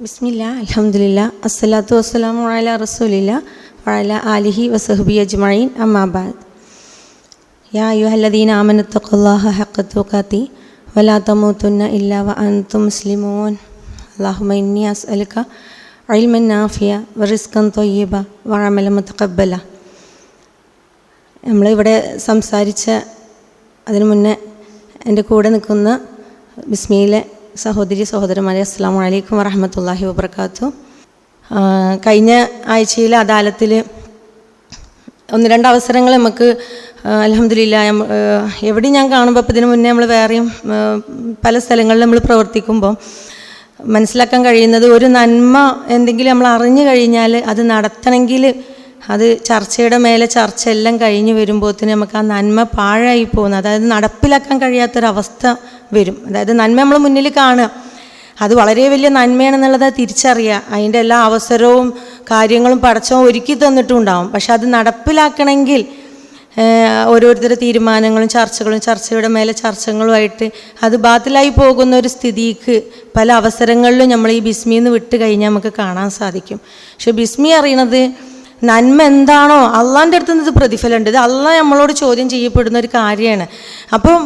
ബിസ്മില്ല അലഹമുല്ല അസ്സലാത്തു വസ്സലാമു അല റസൂലില്ല വഅല ആലിഹി വസഹബി അജ്മഈൻ അമ്മാബാദ് യാ അയ്യുഹല്ലദീന ആമനു തഖുല്ലാഹ ഹഖ കാത്തി വലാ തമൂത്തുന്ന ഇല്ലാ വ അൻതും മുസ്ലിമൂൻ. അല്ലാഹുമ്മ ഇന്നി അസ്അലുക ഇൽമൻ നാഫിയ വറിസ്കൻ തൊയ്യബ വഅമല മുതഖബ്ബല. നമ്മളിവിടെ സംസാരിച്ച അതിനു മുന്നേ എന്റെ കൂടെ നിൽക്കുന്ന ബിസ്മിയിലെ സഹോദരി സഹോദരന്മാരെ അസ്സാം വലൈക്കും വറഹമത്തല്ലാഹി വബർക്കാത്തു കഴിഞ്ഞ ആഴ്ചയിൽ അദാലത്തിൽ ഒന്ന് രണ്ട് അവസരങ്ങൾ നമുക്ക് അലഹമില്ല എവിടെ ഞാൻ കാണുമ്പോൾ അപ്പം ഇതിനു മുന്നേ നമ്മൾ വേറെയും പല സ്ഥലങ്ങളിൽ നമ്മൾ പ്രവർത്തിക്കുമ്പോൾ മനസ്സിലാക്കാൻ കഴിയുന്നത് ഒരു നന്മ എന്തെങ്കിലും നമ്മൾ അറിഞ്ഞു കഴിഞ്ഞാൽ അത് നടത്തണമെങ്കിൽ അത് ചർച്ചയുടെ മേലെ ചർച്ച എല്ലാം കഴിഞ്ഞ് വരുമ്പോഴത്തേന് നമുക്ക് ആ നന്മ പാഴായി പോകുന്നു. അതായത് നടപ്പിലാക്കാൻ കഴിയാത്തൊരവസ്ഥ വരും. അതായത് നന്മ നമ്മൾ മുന്നിൽ കാണുക. അത് വളരെ വലിയ നന്മയാണെന്നുള്ളത് തിരിച്ചറിയുക. അതിന്റെ എല്ലാ അവസരവും കാര്യങ്ങളും പടച്ചവും ഒരുക്കി തന്നിട്ടുണ്ടാവും പക്ഷെ അത് നടപ്പിലാക്കണമെങ്കിൽ ഓരോരുത്തരുടെ തീരുമാനങ്ങളും ചർച്ചകളും ചർച്ചയുടെ മേലെ ചർച്ചകളുമായിട്ട് അത് ബാത്തിലായി പോകുന്ന ഒരു സ്ഥിതിക്ക് പല അവസരങ്ങളിലും നമ്മൾ ഈ ബിസ്മിന്ന് വിട്ട് കഴിഞ്ഞാൽ നമുക്ക് കാണാൻ സാധിക്കും. പക്ഷെ ബിസ്മി അറിയണത് നന്മ എന്താണോ അള്ളാന്റെ അടുത്ത് നിന്ന് ഇത് പ്രതിഫലമുണ്ട്. ഇത് അള്ളാഹ് നമ്മളോട് ചോദ്യം ചെയ്യപ്പെടുന്ന ഒരു കാര്യമാണ്. അപ്പം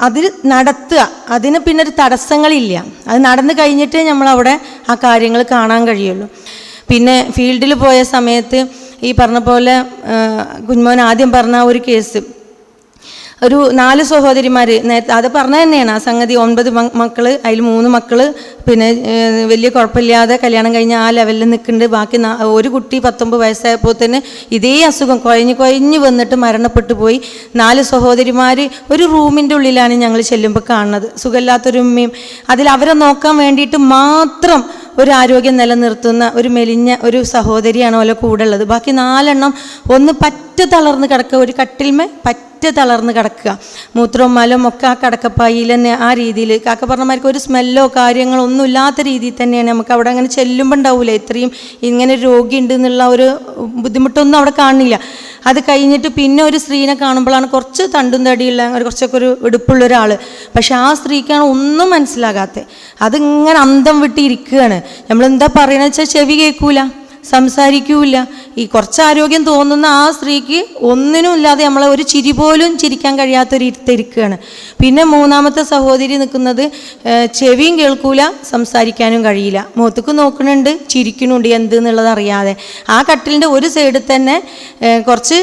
അതിൽ നടത്തുക. അതിന് പിന്നെ ഒരു തടസ്സങ്ങളില്ല. അത് നടന്നു കഴിഞ്ഞിട്ടേ നമ്മളവിടെ ആ കാര്യങ്ങൾ കാണാൻ കഴിയുള്ളൂ. പിന്നെ ഫീൽഡിൽ പോയ സമയത്ത് ഈ പറഞ്ഞ പോലെ കുഞ്ഞുമോൻ ആദ്യം പറഞ്ഞ ഒരു കേസ് ഒരു നാല് സഹോദരിമാർ നേരത്തെ അത് പറഞ്ഞ തന്നെയാണ്. ആ സംഗതി ഒൻപത് മക്കൾ അതിൽ മൂന്ന് മക്കൾ പിന്നെ വലിയ കുഴപ്പമില്ലാതെ കല്യാണം കഴിഞ്ഞ ആ ലെവലിൽ നിൽക്കുന്നുണ്ട് ബാക്കി ഒരു കുട്ടി പത്തൊമ്പത് വയസ്സായപ്പോൾ തന്നെ ഇതേ അസുഖം കുഴഞ്ഞ് കുഴഞ്ഞ് വന്നിട്ട് മരണപ്പെട്ടു പോയി. നാല് സഹോദരിമാർ ഒരു റൂമിന്റെ ഉള്ളിലാണ് ഞങ്ങൾ ചെല്ലുമ്പോൾ കാണുന്നത്. സുഖമില്ലാത്തൊരു ഉമ്മയും. അതിൽ അവരെ നോക്കാൻ വേണ്ടിയിട്ട് മാത്രം ഒരു ആരോഗ്യം നിലനിർത്തുന്ന ഒരു മെലിഞ്ഞ ഒരു സഹോദരിയാണ് ഓലെ കൂടെ ഉള്ളത്. ബാക്കി നാലെണ്ണം ഒന്ന് പറ്റ തളർന്ന് കിടക്കുക. ഒരു കട്ടിൽമേ പറ്റ തളർന്ന് കിടക്കുക. മൂത്രവും മലവും ഒക്കെ ആ കിടക്കപ്പായിൽ തന്നെ ആ രീതിയിൽ കാക്ക പറഞ്ഞമാർക്ക് ഒരു സ്മെല്ലോ കാര്യങ്ങളോ ഒന്നും ഇല്ലാത്ത രീതിയിൽ തന്നെയാണ്. നമുക്ക് അവിടെ അങ്ങനെ ചെല്ലുമ്പോൾ ഉണ്ടാവില്ല ഇത്രയും ഇങ്ങനെ രോഗി ഉണ്ട് എന്നുള്ള ഒരു ബുദ്ധിമുട്ടൊന്നും അവിടെ കാണില്ല അത് കഴിഞ്ഞിട്ട് പിന്നെ ഒരു സ്ത്രീനെ കാണുമ്പോഴാണ് കുറച്ച് തണ്ടും തടിയുള്ള ഒരു കുറച്ചൊക്കെ ഒരു എടുപ്പുള്ള ഒരാൾ പക്ഷെ ആ സ്ത്രീക്കാണ് ഒന്നും മനസ്സിലാകാത്തത് അതിങ്ങനെ അന്തം വിട്ടിരിക്കുകയാണ്. നമ്മൾ എന്താ വെച്ചാൽ ചെവി കേൾക്കൂല. സംസാരിക്കൂല ഈ കുറച്ച് ആരോഗ്യം തോന്നുന്ന ആ സ്ത്രീക്ക് ഒന്നിനും ഇല്ലാതെ നമ്മളെ ഒരു ചിരി പോലും ചിരിക്കാൻ കഴിയാത്തൊരു ഇരുത്തിരിക്കുകയാണ് പിന്നെ മൂന്നാമത്തെ സഹോദരി നിൽക്കുന്നത് ചെവിയും കേൾക്കൂല സംസാരിക്കാനും കഴിയില്ല. മുഖത്തേക്ക് നോക്കുന്നുണ്ട് ചിരിക്കുന്നുണ്ട് എന്ത് എന്നുള്ളത് അറിയാതെ. ആ കട്ടിലിന്റെ ഒരു സൈഡിൽ തന്നെ കുറച്ച്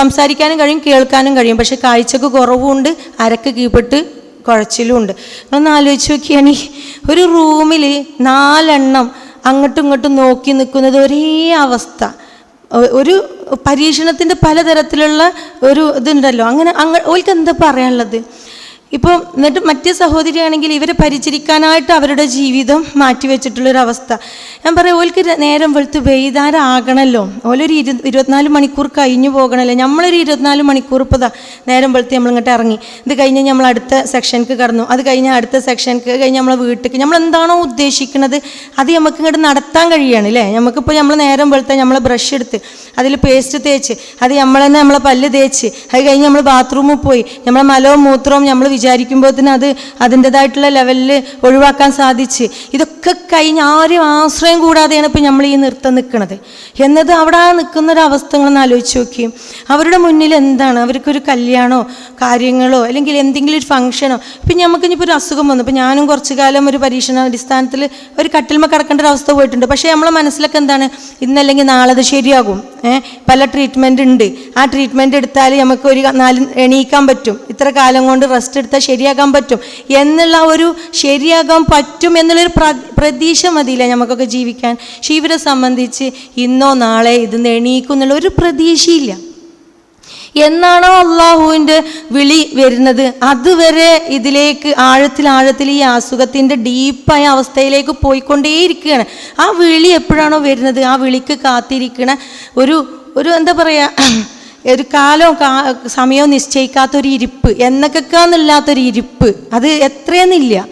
സംസാരിക്കാനും കഴിയും കേൾക്കാനും കഴിയും. പക്ഷെ കാഴ്ചക്ക് കുറവുണ്ട് അരക്ക് കീഴ്പ്പെട്ട് കുഴച്ചിലുമുണ്ട് ഒന്ന് ആലോചിച്ച് നോക്കിയാണ് ഒരു റൂമിൽ നാലെണ്ണം അങ്ങോട്ടും ഇങ്ങോട്ടും നോക്കി നിൽക്കുന്നത് ഒരേ അവസ്ഥ. ഒരു പരീക്ഷണത്തിന്റെ പലതരത്തിലുള്ള ഒരു ഇതുണ്ടല്ലോ. അങ്ങനെ അങ്ങ് ഓൽക്ക് എന്താ പറയാനുള്ളത്? ഇപ്പോൾ എന്നിട്ട് മറ്റേ സഹോദരിയാണെങ്കിൽ ഇവരെ പരിചരിക്കാനായിട്ട് അവരുടെ ജീവിതം മാറ്റിവെച്ചിട്ടുള്ളൊരവസ്ഥ. ഞാൻ പറയാം ഓൽക്ക് നേരം വെളുത്ത് വെയ്താരാകണമല്ലോ ഓലൊരു ഇരു ഇരുപത്തിനാല് മണിക്കൂർ കഴിഞ്ഞു പോകണമല്ലോ നമ്മളൊരു ഇരുപത്തിനാല് മണിക്കൂർ ഇപ്പോൾ നേരം വെളുത്ത് നമ്മളിങ്ങോട്ട് ഇറങ്ങി. ഇത് കഴിഞ്ഞ് നമ്മൾ അടുത്ത സെക്ഷനിക്ക് കടന്നു. അത് കഴിഞ്ഞ് അടുത്ത സെക്ഷനിക്ക് കഴിഞ്ഞ് നമ്മളെ വീട്ടിലേക്ക് നമ്മൾ എന്താണോ ഉദ്ദേശിക്കുന്നത് അത് നമുക്ക് ഇങ്ങോട്ട് നടത്താൻ കഴിയുകയാണ് അല്ലേ നമുക്കിപ്പോൾ നമ്മൾ നേരം വെളുത്ത നമ്മൾ ബ്രഷ് എടുത്ത് അതിൽ പേസ്റ്റ് തേച്ച് അത് നമ്മൾ തന്നെ നമ്മളെ പല്ല് തേച്ച് അത് കഴിഞ്ഞ് നമ്മൾ ബാത്റൂമിൽ പോയി നമ്മളെ മലവും മൂത്രവും നമ്മൾ വിചാരിക്കുമ്പോഴത്തേന് അത് അതിന്റെതായിട്ടുള്ള ലെവലിൽ ഒഴിവാക്കാൻ സാധിച്ച്. ഇതൊക്കെ കഴിഞ്ഞ് ആരും ആശ്രയം കൂടാതെയാണ് ഇപ്പം നമ്മൾ ഈ നൃത്തം നിൽക്കുന്നത് എന്നത് അവിടെ നിൽക്കുന്ന ആലോചിച്ച് നോക്കിയും അവരുടെ മുന്നിൽ എന്താണ്? അവർക്കൊരു കല്യാണോ കാര്യങ്ങളോ അല്ലെങ്കിൽ എന്തെങ്കിലും ഒരു ഫംഗ്ഷനോ? ഇപ്പം നമുക്ക് ഇനിയിപ്പോൾ ഒരു അസുഖം വന്നു. ഇപ്പം ഞാനും കുറച്ച് കാലം ഒരു പരീക്ഷണ അടിസ്ഥാനത്തിൽ ഒരു കട്ടിൽമ കിടക്കേണ്ട ഒരു അവസ്ഥ പോയിട്ടുണ്ട്. പക്ഷേ നമ്മളെ മനസ്സിലൊക്കെ എന്താണ്? ഇന്നല്ലെങ്കിൽ നാളെ അത് ശരിയാകും. പല ട്രീറ്റ്മെന്റ് ഉണ്ട്. ആ ട്രീറ്റ്മെന്റ് എടുത്താൽ നമുക്ക് ഒരു നാല് എണീക്കാൻ പറ്റും. ഇത്ര കാലം കൊണ്ട് റെസ്റ്റ് എടുത്താൽ ശരിയാക്കാൻ പറ്റും. എന്നുള്ള ഒരു ശരിയാകാൻ പറ്റും എന്നുള്ളൊരു പ്ര പ്രതീക്ഷ മതിയില്ല നമുക്കൊക്കെ ജീവിക്കാൻ. പക്ഷേ ഇവരെ സംബന്ധിച്ച് ഇന്നോ നാളെ ഇത് എണീക്കും എന്നുള്ള ഒരു പ്രതീക്ഷയില്ല. എന്നാണോ അള്ളാഹുവിന്റെ വിളി വരുന്നത്? അതുവരെ ഇതിലേക്ക് ആഴത്തിൽ ആഴത്തിൽ ഈ അസുഖത്തിന്റെ ഡീപ്പായ അവസ്ഥയിലേക്ക് പോയിക്കൊണ്ടേയിരിക്കുകയാണ്. ആ വിളി എപ്പോഴാണോ വരുന്നത്? ആ വിളിക്ക് കാത്തിരിക്കണ ഒരു ഒരു എന്താ പറയുക ഒരു കാലവും കാ സമയവും നിശ്ചയിക്കാത്തൊരു ഇരിപ്പ് എന്നൊക്കെക്കാന്നില്ലാത്തൊരു ഇരിപ്പ് അത് എത്രയെന്നില്ല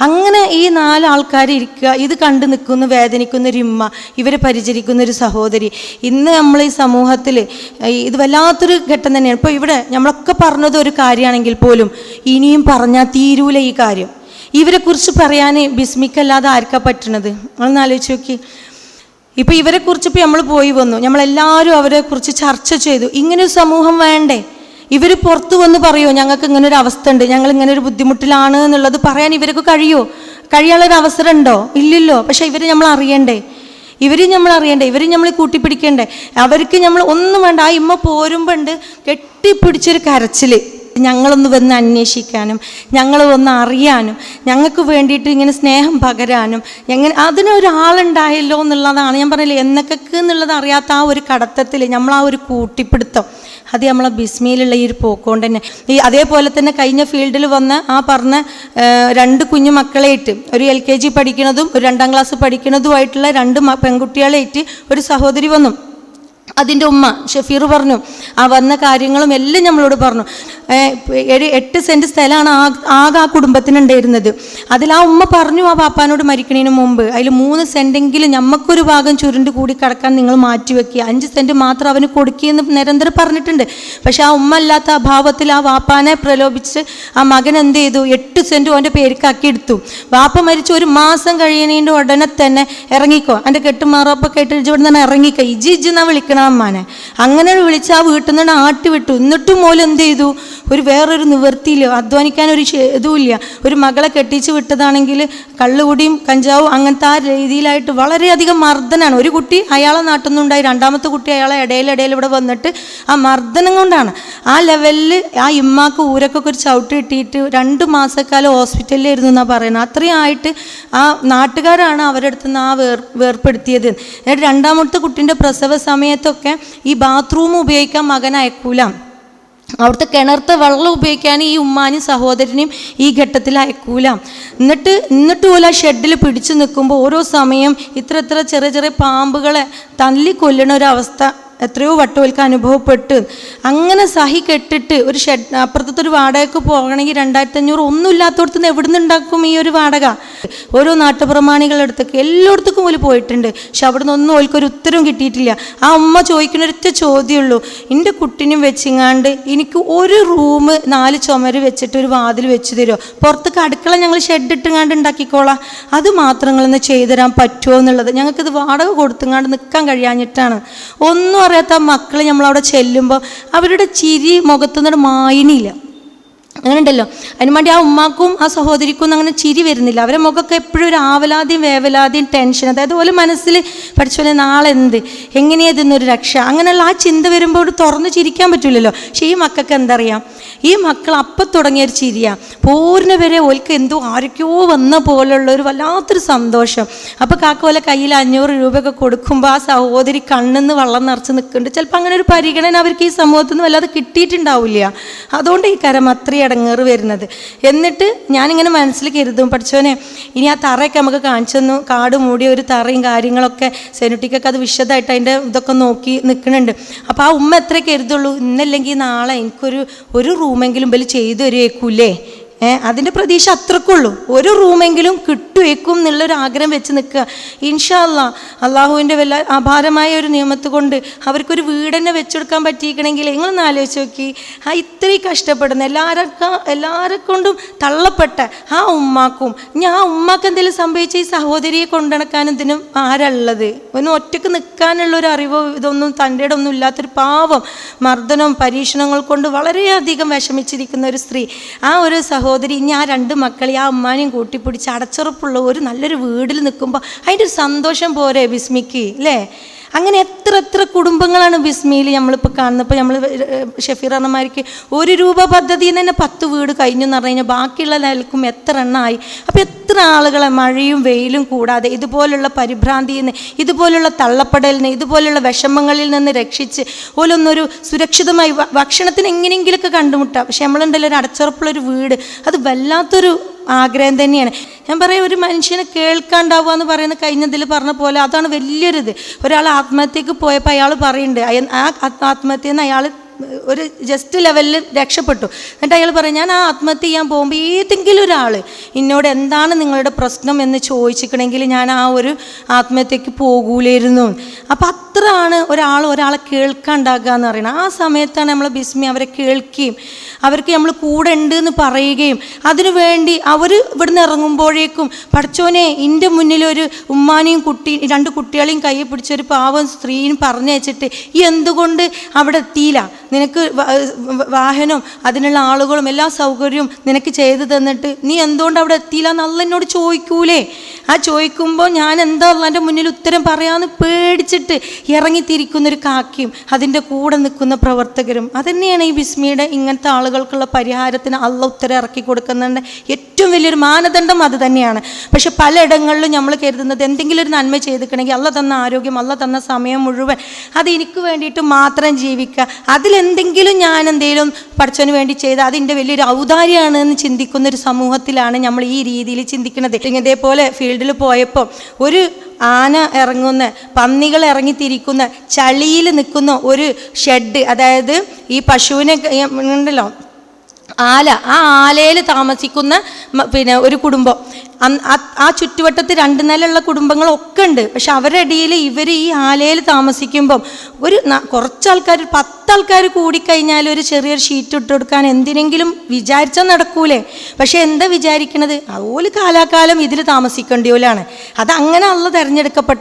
അങ്ങനെ ഈ നാല് ആൾക്കാർ ഇരിക്കുക ഇത് കണ്ടു നിൽക്കുന്ന വേദനിക്കുന്ന ഒരു ഇമ്മ ഇവരെ പരിചരിക്കുന്ന ഒരു സഹോദരി. ഇന്ന് നമ്മൾ ഈ സമൂഹത്തിൽ ഇത് വല്ലാത്തൊരു ഘട്ടം തന്നെയാണ്. ഇപ്പോൾ ഇവിടെ നമ്മളൊക്കെ പറഞ്ഞത് ഒരു കാര്യമാണെങ്കിൽ പോലും ഇനിയും പറഞ്ഞാൽ തീരൂല ഈ കാര്യം. ഇവരെക്കുറിച്ച് പറയാൻ ബിസ്മിക്കല്ലാതെ ആർക്കാ പറ്റണത്? ഒന്ന് ആലോചിച്ച് നോക്കി. ഇപ്പം ഇവരെക്കുറിച്ച് ഇപ്പം നമ്മൾ പോയി വന്നു. നമ്മളെല്ലാവരും അവരെക്കുറിച്ച് ചർച്ച ചെയ്തു. ഇങ്ങനെ ഒരു സമൂഹം വേണ്ടേ? ഇവർ പുറത്തു വന്ന് പറയുമോ ഞങ്ങൾക്ക് ഇങ്ങനെ ഒരു അവസ്ഥ ഉണ്ട്. ഞങ്ങൾ ഇങ്ങനെ ഒരു ബുദ്ധിമുട്ടിലാണ് എന്നുള്ളത് പറയാൻ ഇവർക്ക് കഴിയുമോ കഴിയാനുള്ളൊരു അവസരം ഉണ്ടോ? ഇല്ലല്ലോ. പക്ഷേ ഇവരെ നമ്മൾ അറിയണ്ടേ? ഇവരും നമ്മൾ അറിയണ്ടേ? ഇവരും നമ്മൾ കൂട്ടിപ്പിടിക്കണ്ടേ? അവർക്ക് നമ്മൾ ഒന്നും വേണ്ട. ആ ഇമ്മ പോരുമ്പോണ്ട് കെട്ടിപ്പിടിച്ചൊരു കരച്ചിൽ ഞങ്ങളൊന്ന് വന്ന് അന്വേഷിക്കാനും ഞങ്ങൾ ഒന്ന് അറിയാനും ഞങ്ങൾക്ക് വേണ്ടിയിട്ട് ഇങ്ങനെ സ്നേഹം പകരാനും എങ്ങനെ അതിനൊരാളുണ്ടായല്ലോ എന്നുള്ളതാണ് ഞാൻ പറഞ്ഞില്ലേ എന്നൊക്കെ എന്നുള്ളത് അറിയാത്ത ആ ഒരു കടത്തത്തിൽ നമ്മൾ ആ ഒരു കൂട്ടിപ്പിടുത്തം. അത് നമ്മളെ ബിസ്മിയിലുള്ള ഈ ഒരു പോക്കുകൊണ്ട് തന്നെ. ഈ അതേപോലെ തന്നെ കഴിഞ്ഞ ഫീൽഡിൽ വന്ന് ആ പറഞ്ഞ രണ്ട് കുഞ്ഞു മക്കളെയിട്ട് ഒരു എൽ കെ ജി പഠിക്കുന്നതും ഒരു രണ്ടാം ക്ലാസ് പഠിക്കുന്നതുമായിട്ടുള്ള രണ്ട് പെൺകുട്ടികളേറ്റ് ഒരു സഹോദരി വന്നു. അതിന്റെ ഉമ്മ ഷഫീർ പറഞ്ഞു ആ വന്ന കാര്യങ്ങളും എല്ലാം നമ്മളോട് പറഞ്ഞു. ഏഴ് എട്ട് സെന്റ് സ്ഥലമാണ് ആ ആകെ ആ കുടുംബത്തിനുണ്ടായിരുന്നത് അതിൽ ആ ഉമ്മ പറഞ്ഞു ആ പാപ്പാനോട് മരിക്കണതിന് മുമ്പ്. അതിൽ മൂന്ന് സെന്റെങ്കിലും നമുക്കൊരു ഭാഗം ചുരുണ്ട് കൂടി കിടക്കാൻ നിങ്ങൾ മാറ്റി വെക്കുക അഞ്ച് സെന്റ് മാത്രം അവന് കൊടുക്കുകയെന്ന് നിരന്തരം പറഞ്ഞിട്ടുണ്ട്. പക്ഷേ ആ ഉമ്മ അല്ലാത്ത ആ ഭാവത്തിൽ ആ വാപ്പാനെ പ്രലോഭിച്ച് ആ മകൻ എന്ത് ചെയ്തു? എട്ട് സെന്റ് അവന്റെ പേരിക്കാക്കി എടുത്തു. വാപ്പ മരിച്ച് ഒരു മാസം കഴിയുന്നതിന്റെ ഉടനെ തന്നെ ഇറങ്ങിക്കോ. എന്റെ കെട്ടുമാറപ്പൊക്കെ ആയിട്ട് ഇജ് ഇവിടെ നിന്ന് ഇറങ്ങിക്കോ. ഇജി ഇജ് എന്നാ വിളിക്കണം അങ്ങനെ വിളിച്ച് ആ വീട്ടിൽ നിന്ന് ആട്ടി വിട്ടു. എന്നിട്ടും മോലെ എന്ത് ചെയ്തു? ഒരു വേറൊരു നിവൃത്തിയില്ല. അധ്വാനിക്കാൻ ഒരു ഇതുമില്ല. ഒരു മകളെ കെട്ടിച്ച് വിട്ടതാണെങ്കിൽ കള്ളുകൂടിയും കഞ്ചാവും അങ്ങനത്തെ ആ രീതിയിലായിട്ട് വളരെയധികം മർദ്ദനാണ്. ഒരു കുട്ടി അയാളെ നാട്ടിൽ നിന്നുണ്ടായി രണ്ടാമത്തെ കുട്ടി അയാളെ ഇടയിലിടയിൽ ഇവിടെ വന്നിട്ട് ആ മർദ്ദനം കൊണ്ടാണ്. ആ ലെവലിൽ ആ ഇമ്മാക്ക് ഊരക്കൊക്കെ ഒരു ചവിട്ട് കിട്ടിയിട്ട് രണ്ട് മാസക്കാലം ഹോസ്പിറ്റലിലായിരുന്നു എന്നാണ് പറയുന്നത്. അത്രയും ആയിട്ട് ആ നാട്ടുകാരാണ് അവരുടെ അടുത്ത് നിന്ന് ആ വേർ വേർപ്പെടുത്തിയത്. രണ്ടാമത്തെ കുട്ടീന്റെ പ്രസവ സമയത്തൊക്കെ ഈ ബാത്റൂം ഉപയോഗിക്കാൻ മകൻ അയക്കൂല അവിടുത്തെ കിണർത്ത് വെള്ളം ഉപയോഗിക്കാൻ ഈ ഉമ്മാനും സഹോദരനെയും ഈ ഘട്ടത്തിൽ അയക്കൂല. എന്നിട്ട് എന്നിട്ട് പോലും ആ ഷെഡിൽ പിടിച്ചു നിൽക്കുമ്പോൾ ഓരോ സമയം ഇത്ര ഇത്ര ചെറിയ ചെറിയ പാമ്പുകളെ തല്ലി കൊല്ലണ ഒരു അവസ്ഥ എത്രയോ വട്ടോൽക്ക് അനുഭവപ്പെട്ട് അങ്ങനെ സഹി കെട്ടിട്ട് ഒരു ഷെഡ് അപ്പുറത്തത്തെ ഒരു വാടകയ്ക്ക് പോകണമെങ്കിൽ രണ്ടായിരത്തി അഞ്ഞൂറ് ഒന്നും ഇല്ലാത്തടത്ത് നിന്ന് എവിടെ നിന്നുണ്ടാക്കും ഈ ഒരു വാടക? ഓരോ നാട്ടുപ്രമാണികളുടെ അടുത്തേക്ക് എല്ലായിടത്തേക്കും പോലും പോയിട്ടുണ്ട്. പക്ഷെ അവിടെ നിന്നൊന്നും ഓൽക്കൊരു ഉത്തരവും കിട്ടിയിട്ടില്ല. ആ അമ്മ ചോദിക്കുന്ന ഒരൊറ്റ ചോദ്യമുള്ളൂ. എന്റെ കുട്ടിനും വെച്ചിങ്ങാണ്ട് എനിക്ക് ഒരു റൂം നാല് ചുമര് വെച്ചിട്ട് ഒരു വാതിൽ വെച്ച് തരുമോ പുറത്തേക്ക് അടുക്കള ഞങ്ങൾ ഷെഡ് ഇട്ടുങ്ങാണ്ട് ഉണ്ടാക്കിക്കോളാം. അത് മാത്രം നിങ്ങളൊന്ന് ചെയ്തു തരാൻ പറ്റുമോ എന്നുള്ളത് ഞങ്ങൾക്കിത് വാടക കൊടുത്തുങ്ങാണ്ട് നിൽക്കാൻ കഴിയാഞ്ഞിട്ടാണ്. ഒന്നും അറിയാത്ത മക്കൾ നമ്മളവിടെ ചെല്ലുമ്പോൾ അവരുടെ ചിരി മുഖത്തുനിന്നൊരു മായിനില്ല. അങ്ങനെ ഉണ്ടല്ലോ അതിന് വേണ്ടി ആ ഉമ്മാക്കും ആ സഹോദരിക്കും അങ്ങനെ ചിരി വരുന്നില്ല. അവരെ മുഖമൊക്കെ എപ്പോഴും ഒരു ആവലാതിയും വേവലാതിയും ടെൻഷൻ അതായത് ഓരോ മനസ്സിൽ പഠിച്ചോലെ നാളെ എന്ത് എങ്ങനെയാ ഇതിന്നൊരു രക്ഷ? അങ്ങനെയുള്ള ആ ചിന്ത വരുമ്പോൾ തുറന്ന് ചിരിക്കാൻ പറ്റില്ലല്ലോ പക്ഷേ ഈ മക്കൾക്ക് എന്തറിയാം? ഈ മക്കൾ അപ്പം തുടങ്ങിയ ഒരു ചിരിയ. പൂർണ വരെ ഓൽക്ക് എന്തോ ആരൊക്കെയോ വന്ന പോലുള്ള ഒരു വല്ലാത്തൊരു സന്തോഷം. അപ്പോൾ കാക്ക പോലെ കയ്യിൽ അഞ്ഞൂറ് രൂപയൊക്കെ കൊടുക്കുമ്പോൾ ആ സഹോദരി കണ്ണെന്ന് വള്ളം നിറച്ച് നിൽക്കുന്നുണ്ട്. ചിലപ്പോൾ അങ്ങനെ ഒരു പരിഗണന അവർക്ക് ഈ സമൂഹത്തിൽ നിന്ന് വല്ലാതെ കിട്ടിയിട്ടുണ്ടാവില്ല. അതുകൊണ്ട് ഈ കരം അത്രയും വരുന്നത്. എന്നിട്ട് ഞാനിങ്ങനെ മനസ്സിൽ കരുതും. പഠിച്ചോനെ ഇനി ആ തറയൊക്കെ നമുക്ക് കാണിച്ചു തന്നു. കാട് മൂടിയ ഒരു തറയും കാര്യങ്ങളൊക്കെ സെനുട്ടിക്കൊക്കെ അത് വിശദമായിട്ട് അതിന്റെ ഇതൊക്കെ നോക്കി നിൽക്കുന്നുണ്ട്. അപ്പോൾ ആ ഉമ്മ എത്ര കരുതുള്ളൂ. ഇന്നല്ലെങ്കിൽ നാളെ എനിക്കൊരു ഒരു റൂമെങ്കിലും ബലി ചെയ്തു തരുവേക്കൂലേ അതിന്റെ പ്രതീക്ഷ അത്രക്കുള്ളൂ. ഒരു റൂമെങ്കിലും കിട്ടുവേക്കും എന്നുള്ളൊരു ആഗ്രഹം വെച്ച് നിൽക്കുക. ഇൻഷാല്ല അള്ളാഹുവിന്റെ വല്ല അപാരമായ ഒരു നിയമത്ത് കൊണ്ട് അവർക്കൊരു വീടന്നെ വെച്ചെടുക്കാൻ പറ്റിയിരിക്കണമെങ്കിൽ നിങ്ങളൊന്ന് ആലോചിച്ച് നോക്കി. ആ ഇത്രയും കഷ്ടപ്പെടുന്ന എല്ലാവർക്കും എല്ലാവരെ കൊണ്ടും തള്ളപ്പെട്ട ആ ഉമ്മാക്കും ഇനി ആ ഉമ്മാക്ക് എന്തെങ്കിലും സംഭവിച്ച ഈ സഹോദരിയെ കൊണ്ടുനടക്കാൻ ഇതിനും ആരുള്ളത്? ഒന്ന് ഒറ്റയ്ക്ക് നിൽക്കാനുള്ള ഒരു അറിവോ ഇതൊന്നും തന്റെ ഒന്നും ഇല്ലാത്തൊരു പാവം മർദ്ദനവും പരീക്ഷണങ്ങൾ കൊണ്ട് വളരെയധികം വിഷമിച്ചിരിക്കുന്ന ഒരു സ്ത്രീ. ആ ഒരു സഹോദരി ഇനി ആ രണ്ട് മക്കളെ ആ അമ്മാനെയും കൂട്ടിപ്പിടിച്ച് അടച്ചുറപ്പുള്ള ഒരു നല്ലൊരു വീട്ടിൽ നിൽക്കുമ്പോൾ അതിന്റെ ഒരു സന്തോഷം പോരെ വിസ്മിക്ക് അല്ലേ? അങ്ങനെ എത്ര എത്ര കുടുംബങ്ങളാണ് ബിസ്മിയിൽ നമ്മളിപ്പോൾ കാണുന്നത് ഇപ്പോൾ നമ്മൾ ഷെഫീർ അമ്മമാർക്ക് ഒരു രൂപ പദ്ധതിയിൽ തന്നെ പത്ത് വീട് കഴിഞ്ഞു എന്ന് പറഞ്ഞു കഴിഞ്ഞാൽ ബാക്കിയുള്ള നിലക്കും എത്ര എണ്ണമായി അപ്പോൾ എത്ര ആളുകളെ മഴയും വെയിലും കൂടാതെ ഇതുപോലുള്ള പരിഭ്രാന്തിയിൽ നിന്ന് ഇതുപോലുള്ള തള്ളപ്പെടലിൽ നിന്ന് ഇതുപോലുള്ള വിഷമങ്ങളിൽ നിന്ന് രക്ഷിച്ച് ഓലൊന്നൊരു സുരക്ഷിതമായി ഭക്ഷണത്തിന് എങ്ങനെയെങ്കിലുമൊക്കെ കണ്ടുമുട്ടാം. പക്ഷെ നമ്മളുണ്ടല്ലോ ഒരു അടച്ചുറപ്പുള്ളൊരു വീട് അത് വല്ലാത്തൊരു ആഗ്രഹം തന്നെയാണ്. ഞാൻ പറയാം ഒരു മനുഷ്യനെ കേൾക്കാണ്ടാവുക എന്ന് പറയുന്ന കഴിഞ്ഞതിൽ പറഞ്ഞ പോലെ അതാണ് വലിയൊരിത്. ഒരാൾ ആത്മഹത്യക്ക് പോയപ്പോൾ അയാൾ പറയുന്നുണ്ട് ആ ആത്മഹത്യയിൽ നിന്ന് അയാൾ ഒരു ജസ്റ്റ് ലെവലിൽ രക്ഷപ്പെട്ടു. എന്നിട്ട് അയാൾ പറയും ഞാൻ ആ ആത്മഹത്യ ചെയ്യാൻ പോകുമ്പോൾ ഏതെങ്കിലും ഒരാൾ എന്നോട് എന്താണ് നിങ്ങളുടെ പ്രശ്നം എന്ന് ചോദിച്ചിക്കണമെങ്കിൽ ഞാൻ ആ ഒരു ആത്മഹത്യക്ക് പോകൂലായിരുന്നു. അപ്പം അത്രയാണ് ഒരാൾ ഒരാളെ കേൾക്കാണ്ടാകുക എന്ന് പറയുന്നത്. ആ സമയത്താണ് നമ്മൾ ബിസ്മി അവരെ കേൾക്കുകയും അവർക്ക് നമ്മൾ കൂടെ ഉണ്ട് എന്ന് പറയുകയും അതിനുവേണ്ടി അവർ ഇവിടുന്ന് ഇറങ്ങുമ്പോഴേക്കും പഠിച്ചോനെ എന്റെ മുന്നിൽ ഒരു ഉമ്മാനെയും കുട്ടി രണ്ട് കുട്ടികളെയും കൈ പിടിച്ചൊരു പാവം സ്ത്രീയും പറഞ്ഞു വെച്ചിട്ട് ഈ എന്തുകൊണ്ട് അവിടെ എത്തിയില്ല? നിനക്ക് വാഹനവും അതിനുള്ള ആളുകളും എല്ലാ സൗകര്യവും നിനക്ക് ചെയ്തു തന്നിട്ട് നീ എന്തുകൊണ്ട് അവിടെ എത്തിയില്ല എന്നുള്ള എന്നോട് ചോദിക്കൂലേ? ആ ചോദിക്കുമ്പോൾ ഞാൻ എന്താ അള്ളാന്റെ മുന്നിൽ ഉത്തരം പറയാമെന്ന് പേടിച്ചിട്ട് ഇറങ്ങിത്തിരിക്കുന്നൊരു കാക്കയും അതിന്റെ കൂടെ നിൽക്കുന്ന പ്രവർത്തകരും അതന്നെയാണ് ഈ ബിസ്മിയുടെ ഇങ്ങനത്തെ ആളുകൾക്കുള്ള പരിഹാരത്തിന് അള്ള ഉത്തരം ഇറക്കി കൊടുക്കുന്നുണ്ട് ഏറ്റവും വലിയൊരു മാനദണ്ഡം അത് തന്നെയാണ്. പക്ഷെ പലയിടങ്ങളിലും നമ്മൾ കരുതുന്നത് എന്തെങ്കിലും ഒരു നന്മ ചെയ്തിക്കണമെങ്കിൽ അള്ള തന്ന ആരോഗ്യം അള്ള തന്ന സമയം മുഴുവൻ അത് എനിക്ക് വേണ്ടിയിട്ട് മാത്രം ജീവിക്കുക. അതിലെന്തെങ്കിലും ഞാൻ എന്തെങ്കിലും പഠിച്ചതിന് വേണ്ടി ചെയ്ത് അതിന്റെ വലിയൊരു ഔദാര്യമാണ് എന്ന് ചിന്തിക്കുന്ന ഒരു സമൂഹത്തിലാണ് നമ്മൾ ഈ രീതിയിൽ ചിന്തിക്കുന്നത്. ഇതേപോലെ ഫീൽഡിൽ പോയപ്പോൾ ഒരു ആന ഇറങ്ങുന്ന പന്നികൾ ഇറങ്ങിത്തിരിക്കുന്ന ചളിയിൽ നിൽക്കുന്ന ഒരു ഷെഡ് അതായത് ഈ പശുവിനെ ഉണ്ടല്ലോ ആല ആ ആലയിൽ താമസിക്കുന്ന പിന്നെ ഒരു കുടുംബം. ആ- ചുറ്റുവട്ടത്ത് രണ്ട് നിലയുള്ള കുടുംബങ്ങളൊക്കെ ഉണ്ട്. പക്ഷെ അവരുടെ ഇടയിൽ ഇവർ ഈ ആലയിൽ താമസിക്കുമ്പം ഒരു കുറച്ച് ആൾക്കാർ പത്ത് ആൾക്കാർ കൂടിക്കഴിഞ്ഞാൽ ഒരു ചെറിയൊരു ഷീറ്റ് ഇട്ട് കൊടുക്കാൻ എന്തിനെങ്കിലും വിചാരിച്ചാൽ നടക്കൂലേ? പക്ഷെ എന്താ വിചാരിക്കണത്? അതുപോലെ കാലാകാലം ഇതിൽ താമസിക്കേണ്ടിയോലാണ് അത് അങ്ങനെ അല്ല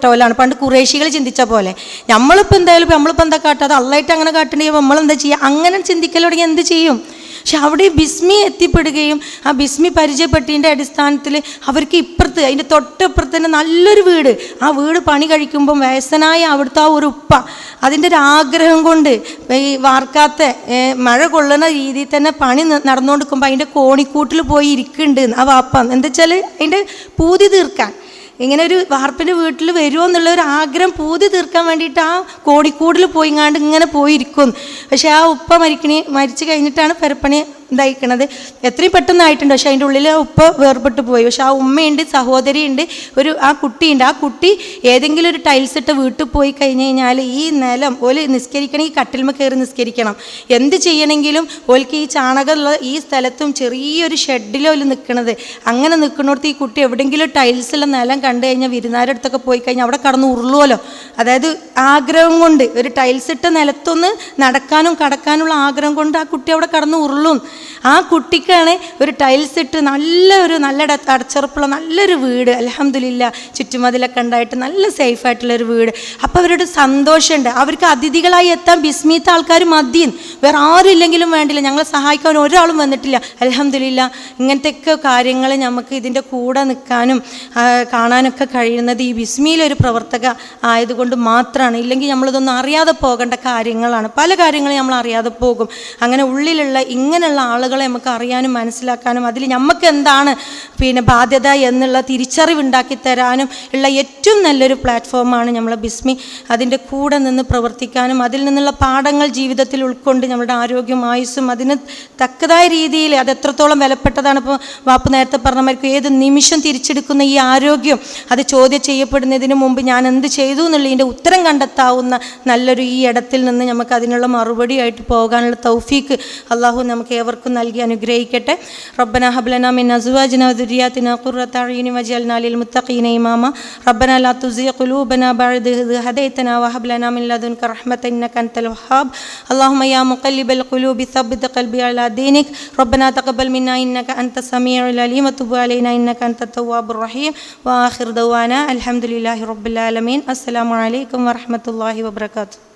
പോലെയാണ് പണ്ട് കുറേശികൾ ചിന്തിച്ച പോലെ. നമ്മളിപ്പോൾ എന്തായാലും നമ്മളിപ്പോൾ എന്താ കാട്ടുക അത് അള്ളായിട്ട് അങ്ങനെ കാട്ടണമെങ്കിൽ നമ്മളെന്താ ചെയ്യുക അങ്ങനെ ചിന്തിക്കൽ തുടങ്ങി എന്ത് ചെയ്യും? പക്ഷെ അവിടെ ബിസ്മി എത്തിപ്പെടുകയും ആ ബിസ്മി പരിചയപ്പെട്ടതിന്റെ അടിസ്ഥാനത്തിൽ അവർക്ക് ഇപ്പുറത്ത് അതിന്റെ തൊട്ടപ്പുറത്ത് തന്നെ നല്ലൊരു വീട്. ആ വീട് പണി കഴിക്കുമ്പം വയസ്സനായ അവിടുത്തെ ആ ഒരു ഉപ്പ അതിന്റെ ഒരു ആഗ്രഹം കൊണ്ട് ഈ വാർക്കാത്ത മഴ കൊള്ളുന്ന രീതിയിൽ തന്നെ പണി നടന്നുകൊണ്ടിരിക്കുമ്പോൾ അതിന്റെ കോണിക്കൂട്ടിൽ പോയി ഇരിക്കുന്നുണ്ട് ആ വാപ്പ. എന്താ വെച്ചാൽ അതിന്റെ പൂതി തീർക്കാൻ. ഇങ്ങനെ ഒരു വാർപ്പിന്റെ വീട്ടിൽ വരുമോ എന്നുള്ള ഒരു ആഗ്രഹം പൂതി തീർക്കാൻ വേണ്ടിയിട്ട് ആ കോടിക്കൂടിൽ പോയിങ്ങാണ്ട് ഇങ്ങനെ പോയിരിക്കും പക്ഷേ ആ ഉപ്പ മരിക്കണി മരിച്ചു കഴിഞ്ഞിട്ടാണ് പെരപ്പണി ഇതായിക്കണത് എത്രയും പെട്ടെന്നായിട്ടുണ്ട് പക്ഷെ അതിന്റെ ഉള്ളിൽ ഉപ്പ വേർപെട്ട് പോയി. പക്ഷെ ആ ഉമ്മയുണ്ട് സഹോദരിയുണ്ട്. ഒരു ആ കുട്ടിയുണ്ട്. ആ കുട്ടി ഏതെങ്കിലും ഒരു ടൈൽസ് ഇട്ട് വീട്ടിൽ പോയി കഴിഞ്ഞ് കഴിഞ്ഞാൽ ഈ നിലം ഓൽ നിസ്കരിക്കണം ഈ കട്ടിൽമ കയറി നിസ്കരിക്കണം. എന്ത് ചെയ്യണമെങ്കിലും ഓൽക്ക് ഈ ചാണകമുള്ള ഈ സ്ഥലത്തും ചെറിയൊരു ഷെഡിലോ ഓൽ നിൽക്കണത്. അങ്ങനെ നിൽക്കുന്നിടത്ത് ഈ കുട്ടി എവിടെയെങ്കിലും ടൈൽസുള്ള നിലം കണ്ടു കഴിഞ്ഞാൽ വിരുന്നാരടുത്തൊക്കെ പോയി കഴിഞ്ഞാൽ അവിടെ കടന്ന് ഉരുളുമല്ലോ അതായത് ആഗ്രഹം കൊണ്ട് ഒരു ടൈൽസ് ഇട്ട നിലത്തൊന്ന് നടക്കാനും കടക്കാനുള്ള ആഗ്രഹം കൊണ്ട് ആ കുട്ടി അവിടെ കടന്ന് ഉരുളും. ആ കുട്ടിക്കാണ് ഒരു ടൈൽസ് ഇട്ട് നല്ലൊരു നല്ല അട- അടച്ചുറപ്പുള്ള നല്ലൊരു വീട്. അലഹമില്ല ചുറ്റുമതിലൊക്കെ ഉണ്ടായിട്ട് നല്ല സേഫായിട്ടുള്ളൊരു വീട്. അപ്പോൾ അവരുടെ സന്തോഷമുണ്ട്. അവർക്ക് അതിഥികളായി എത്താൻ ബിസ്മീത്ത ആൾക്കാർ മതിയും വേറെ ആരും ഇല്ലെങ്കിലും വേണ്ടില്ല. ഞങ്ങളെ സഹായിക്കാൻ ഒരാളും വന്നിട്ടില്ല. അലഹമില്ല ഇങ്ങനത്തെയൊക്കെ കാര്യങ്ങൾ നമുക്ക് ഇതിന്റെ കൂടെ നിൽക്കാനും കാണാനൊക്കെ കഴിയുന്നത് ഈ ബിസ്മിയിലൊരു പ്രവർത്തക ആയതുകൊണ്ട് മാത്രമാണ് ഇല്ലെങ്കിൽ നമ്മളിതൊന്നും അറിയാതെ പോകേണ്ട കാര്യങ്ങളാണ്. പല കാര്യങ്ങളും നമ്മൾ അറിയാതെ പോകും. അങ്ങനെ ഉള്ളിലുള്ള ഇങ്ങനെയുള്ള ആളുകളെ നമുക്ക് അറിയാനും മനസ്സിലാക്കാനും അതിൽ നമുക്ക് എന്താണ് പിന്നെ ബാധ്യത എന്നുള്ള തിരിച്ചറിവുണ്ടാക്കി തരാനും ഉള്ള ഏറ്റവും നല്ലൊരു പ്ലാറ്റ്ഫോമാണ് നമ്മളെ ബിസ്മി. അതിന്റെ കൂടെ നിന്ന് പ്രവർത്തിക്കാനും അതിൽ നിന്നുള്ള പാഠങ്ങൾ ജീവിതത്തിൽ ഉൾക്കൊണ്ട് നമ്മുടെ ആരോഗ്യം ആയുസ്സും അതിന് തക്കതായ രീതിയിൽ അത് എത്രത്തോളം വിലപ്പെട്ടതാണ് ഇപ്പോൾ വാപ്പ് നേരത്തെ പറഞ്ഞ ഏത് നിമിഷം തിരിച്ചെടുക്കുന്ന ഈ ആരോഗ്യം അത് ചോദ്യം ചെയ്യപ്പെടുന്നതിന് മുമ്പ് ഞാൻ എന്ത് ചെയ്തു എന്നുള്ളതിന്റെ ഉത്തരം കണ്ടെത്താവുന്ന നല്ലൊരു ഈ ഇടത്തിൽ നിന്ന് നമുക്ക് അതിനുള്ള മറുപടിയായിട്ട് പോകാനുള്ള തൗഫീക്ക് അള്ളാഹു നമുക്ക് ഏവർക്കും നൽകി അനുഗ്രഹിക്കട്ടെ റബ്ബന ഹബ്ലന മിൻ അസ്വാജിന ദുരിയാത്തിന ഖുർറത അയ്യുനി വജഅൽനാ ലിൽ മുത്തഖീന ഇമാമ റബ്ബന ലാ തുസിഗ ഖുലൂബന ബഅദ ഇദ് ഹദൈതന വഹബ് ലനാ മിൻ ലദുൻക റഹ്മത ഇന്നക അൻതൽ വഹ്ഹാബ് اللهم يا مقلب القلوب ثبت قلبي على دينك ربنا تقبل منا إنك أنت السميع العليم وتب علينا إنك أنت التواب الرحيم وآخر دوانا الحمد لله رب العالمين السلام عليكم ورحمة الله وبركاته